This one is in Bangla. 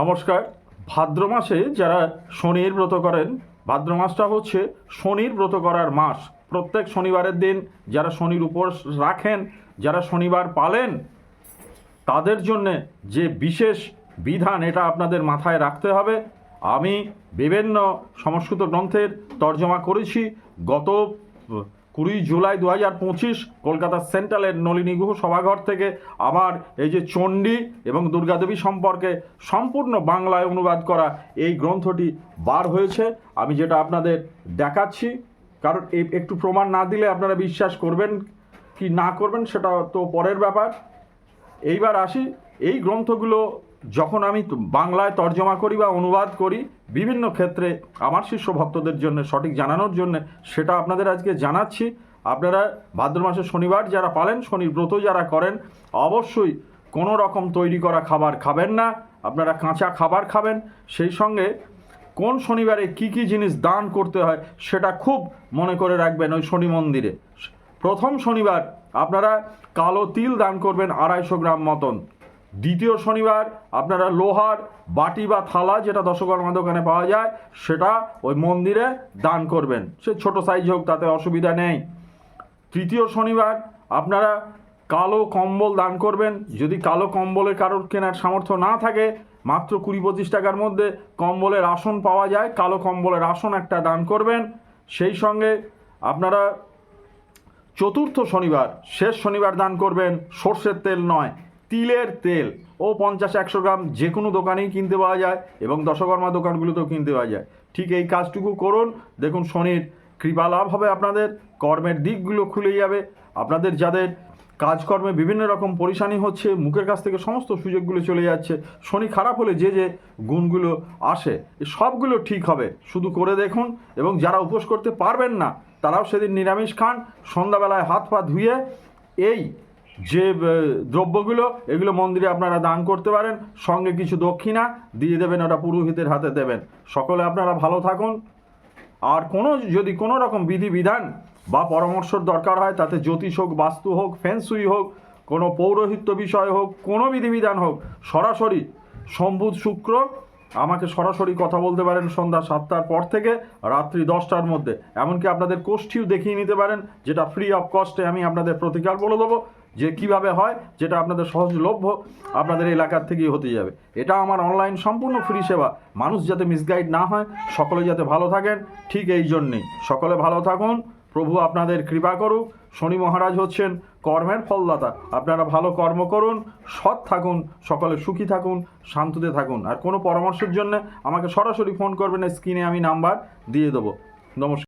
নমস্কার। ভাদ্র মাসে যারা শনির ব্রত করেন, ভাদ্র মাসটা হচ্ছে শনির ব্রত করার মাস। প্রত্যেক শনিবারের দিন যারা শনির উপোস রাখেন, যারা শনিবার পালেন, তাদের জন্যে যে বিশেষ বিধান এটা আপনাদের মাথায় রাখতে হবে। আমি বিভিন্ন সংস্কৃত গ্রন্থের তর্জমা করেছি। গত কুড়ি জুলাই দু হাজার পঁচিশ কলকাতার সেন্ট্রালের নলিনী গুহ সভাঘর থেকে আমার এই যে চণ্ডী এবং দুর্গাদেবী সম্পর্কে সম্পূর্ণ বাংলায় অনুবাদ করা এই গ্রন্থটি বার হয়েছে। আমি যেটা আপনাদের দেখাচ্ছি, কারণ একটু প্রমাণ না দিলে আপনারা বিশ্বাস করবেন কি না করবেন সেটা তো পরের ব্যাপার। এইবার আসি, এই গ্রন্থগুলো যখন আমি বাংলায় তর্জমা করি বা অনুবাদ করি, বিভিন্ন ক্ষেত্রে আমার শিষ্য ভক্তদের জন্য, সঠিক জানানোর জন্য, সেটা আপনাদের আজকে জানাচ্ছি। আপনারা ভাদ্র মাসে শনিবার যারা পালেন, শনির ব্রত যারা করেন, অবশ্যই কোনো রকম তৈরি করা খাবার খাবেন না। আপনারা কাঁচা খাবার খাবেন। সেই সঙ্গে কোন শনিবারে কি কি জিনিস দান করতে হয়, সেটা খুব মনে করে রাখবেন ওই শনি মন্দিরে। প্রথম শনিবার আপনারা কালো তিল দান করবেন আড়াইশো গ্রাম মতন। দ্বিতীয় শনিবার আপনারা লোহার বাটি বা থালা যেটা দশকর্মা দোকানে পাওয়া যায়, সেটা ওই মন্দিরে দান করবেন। সে ছোট সাইজ হোক, তাতে অসুবিধা নেই। তৃতীয় শনিবার আপনারা কালো কম্বল দান করবেন। যদি কালো কম্বলের কারোর কেনার সামর্থ্য না থাকে, মাত্র কুড়ি পঁচিশ টাকার মধ্যে কম্বলের আসন পাওয়া যায়। কালো কম্বলের আসন একটা দান করবেন। সেই সঙ্গে আপনারা চতুর্থ শনিবার, শেষ শনিবার দান করবেন সর্ষের তেল নয়। তিলের তেল ও পঞ্চাশ একশো গ্রাম যে কোনো দোকানেই কিনতে পাওয়া যায় এবং দশকর্মা দোকানগুলোতেও কিনতে পাওয়া যায়। ঠিক এই কাজটুকু করুন। দেখুন শনির কৃপা লাভ হবে আপনাদের। কর্মের দিকগুলো খুলে যাবে। আপনাদের যাদের কাজকর্মে বিভিন্ন রকম পরিশানি হচ্ছে, মুখের কাছ থেকে সমস্ত সুযোগগুলো চলে যাচ্ছে, শনি খারাপ হলে যে যে গুণগুলো আসে সবগুলো ঠিক হবে। শুধু করে দেখুন এবং যারা উপোস করতে পারবেন না, তারাও সেদিন নিরামিষ খান। সন্ধ্যাবেলায় হাত পা ধুয়ে এই যে দ্রব্যগুলো, এগুলো মন্দিরে আপনারা দান করতে পারেন, সঙ্গে কিছু দক্ষিণা দিয়ে দেবেন, ওটা পুরোহিতের হাতে দেবেন। সকলে আপনারা ভালো থাকুন। আর কোনো, যদি কোনো রকম বিধিবিধান বা পরামর্শর দরকার হয়, তাতে জ্যোতিষ হোক, বাস্তু হোক ফেন্সুই হোক, কোনো পৌরোহিত্য বিষয় হোক, কোনো বিধিবিধান হোক, সরাসরি সম্বুধ শুক্র আমাকে সরাসরি কথা বলতে পারেন সন্ধ্যা সাতটার পর থেকে রাত্রি দশটার মধ্যে। এমনকি আপনাদের কোষ্ঠীও দেখিয়ে নিতে পারেন, যেটা ফ্রি অফ কস্টে আমি আপনাদের প্রতিকার বলে দেবো। যে কীভাবে হয়, যেটা আপনাদের সহজলভ্য আপনাদের এলাকার থেকেই হতে যাবে। এটা আমার অনলাইন সম্পূর্ণ ফ্রি সেবা। মানুষ যাতে মিসগাইড না হয়, সকলে যাতে ভালো থাকেন, ঠিক এই জন্যেই। সকলে ভালো থাকুন প্রভু আপনাদের কৃপা করুক। শনি মহারাজ হচ্ছেন কর্মের ফলদাতা। আপনারা ভালো কর্ম করুন, সৎ থাকুন, সকলে সুখী থাকুন, শান্তিতে থাকুন। আর কোনো পরামর্শের জন্য আমাকে সরাসরি ফোন করবেন, স্ক্রিনে আমি নাম্বার দিয়ে দেবো। নমস্কার।